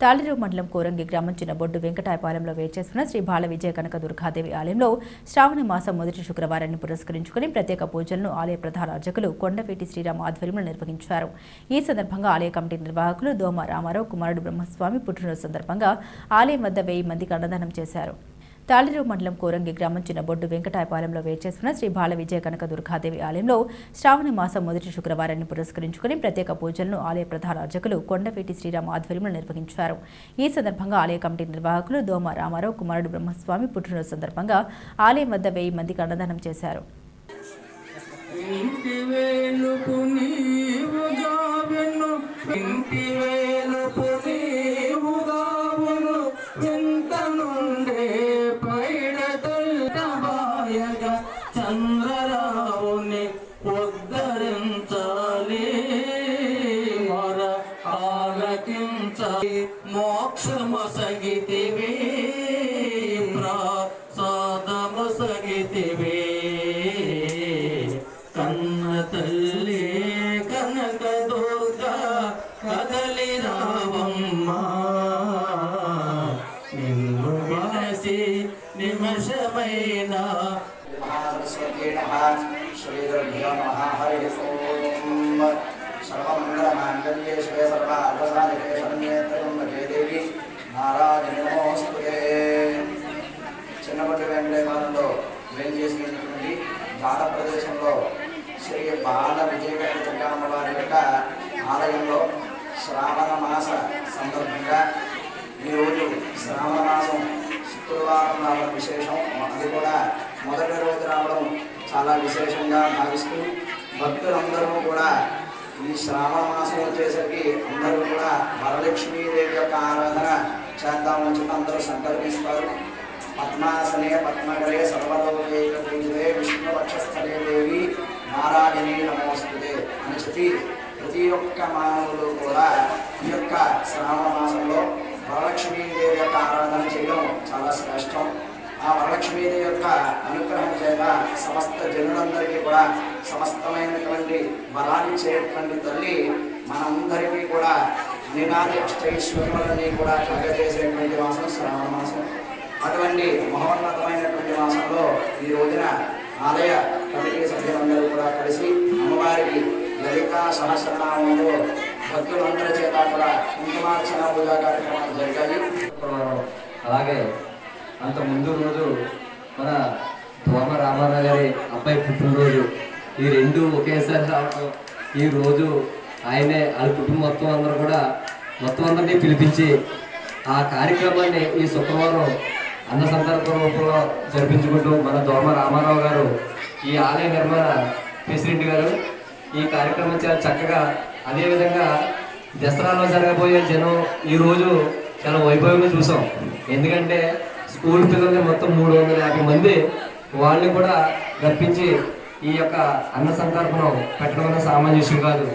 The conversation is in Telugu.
తాళిరు మండలం కోరంగి గ్రామం చిన్న బొడ్డు వెంకటాయపాలెంలో వేచేస్తున్న శ్రీ బాల విజయ కనక దుర్గాదేవి ఆలయంలో శ్రావణ మాసం మొదటి శుక్రవారాన్ని పురస్కరించుకుని ప్రత్యేక పూజలను ఆలయ ప్రధాన అర్చకులు కొండవీటి శ్రీరామ్ ఆధ్వర్యంలో నిర్వహించారు. ఈ సందర్భంగా ఆలయ కమిటీ నిర్వాహకులు దోమ రామారావు కుమారుడు బ్రహ్మస్వామి పుట్టినరోజు సందర్భంగా ఆలయం వద్ద వెయ్యి మందికి అన్నదానం చేశారు. తాళిరు మండలం కోరంగి గ్రామం చిన్నబొడ్డు వెంకటాయపాలెంలో వేచేస్తున్న శ్రీ బాల విజయ కనక దుర్గాదేవి ఆలయంలో శ్రావణ మాసం మొదటి శుక్రవారాన్ని పురస్కరించుకుని ప్రత్యేక పూజలను ఆలయ ప్రధాన అర్చకులు కొండపేటి శ్రీరామ్ ఆధ్వర్యంలో నిర్వహించారు. ఈ సందర్భంగా ఆలయ కమిటీ నిర్వాహకులు దోమ రామారావు కుమారుడు బ్రహ్మస్వామి పుట్టినరోజు సందర్భంగా ఆలయం వద్ద వెయ్యి మందికి అన్నదానం చేశారు. ఇంటి చంద్రరావుని ఉద్ధరించాలి. మర ఆలకించాలి. మోక్షమసగితివి ప్రసాదమసగితివి కన్న తల్లి కనక దుర్గా కదలి రావమ్మ. నిన్ను బాసి నిమషమైనా మహాసరస్వతీ నమ శ్రీగురుభ్యో నమ హరి ఓం సర్వమంగళమాంగళ్యే శివే సర్వార్థసాధకే షణ్యేత్రకుంభకే దేవి నారాయణ నమోస్తుతే చిన్నపల్లి వెంకటేమానంలో మేలు చేసుకున్నటువంటి భారత ప్రదేశంలో శ్రీ బాల విజయకరణ దుర్గామ్మ వారి యొక్క ఆలయంలో శ్రావణ సందర్భంగా ఈరోజు శ్రావణ మాసం శుక్రవారం నాలుగు విశేషం. అది కూడా మొదటి రోజు చాలా విశేషంగా భావిస్తూ భక్తులందరూ కూడా ఈ శ్రావణ మాసం వచ్చేసరికి అందరూ కూడా వరలక్ష్మీదేవి యొక్క ఆరాధన చేద్దామని చెప్పి అందరూ సంకల్పిస్తారు. పద్మాసనే పద్మగరే సర్వలోకైక పూజితే విష్ణుపక్షస్థలే దేవి నారాయణి నమోస్తుదే అని చెప్పి ప్రతి ఒక్క మానవులు కూడా ఈ యొక్క శ్రావణ మాసంలో వరలక్ష్మీదేవి యొక్క ఆరాధన చేయడం చాలా శ్రేష్టం. ఆ వరలక్ష్మీదేవి యొక్క అనుగ్రహం చేత సమస్త జనులందరికీ కూడా సమస్తమైనటువంటి వరాలిచ్చేటువంటి తల్లి మనందరికీ కూడా నినాది అష్టైశ్వర్యాలని కూడా కలగజేసేటువంటి మాసం శ్రావణ మాసం. అటువంటి మహోన్నతమైనటువంటి మాసంలో ఈ రోజున ఆలయ కమిటీ సభ్యులందరూ కూడా కలిసి అమ్మవారికి లలితా సహస్రనామంలో భక్తులందరి చేత కూడా కుంకుమార్చన పూజా కార్యక్రమాలు జరిగాయి. అలాగే అంత ముందు రోజు మన దోమ రామారావు గారి అబ్బాయి పుట్టినరోజు. ఈ రెండు ఒకేసారి రావడం ఈ రోజు ఆయనే వాళ్ళ కుటుంబం మొత్తం అందరూ కూడా మొత్తం అందరినీ పిలిపించి ఆ కార్యక్రమాన్ని ఈ శుక్రవారం అన్న సందర్భ రూపంలో జరిపించుకుంటూ మన దోమ రామారావు గారు ఈ ఆలయ నిర్మాణ ప్రెసిడెంట్ గారు ఈ కార్యక్రమం చాలా చక్కగా అదేవిధంగా దసరాలో జరగబోయే జనం ఈ రోజు చాలా వైభవంగా చూసాం. ఎందుకంటే స్కూల్ పిల్లల్ని మొత్తం మూడు వందల యాభై మంది వాళ్ళని కూడా రప్పించి ఈ యొక్క అన్న సంకల్పం పెట్టడం అన్న సామాన్య విషయం కాదు.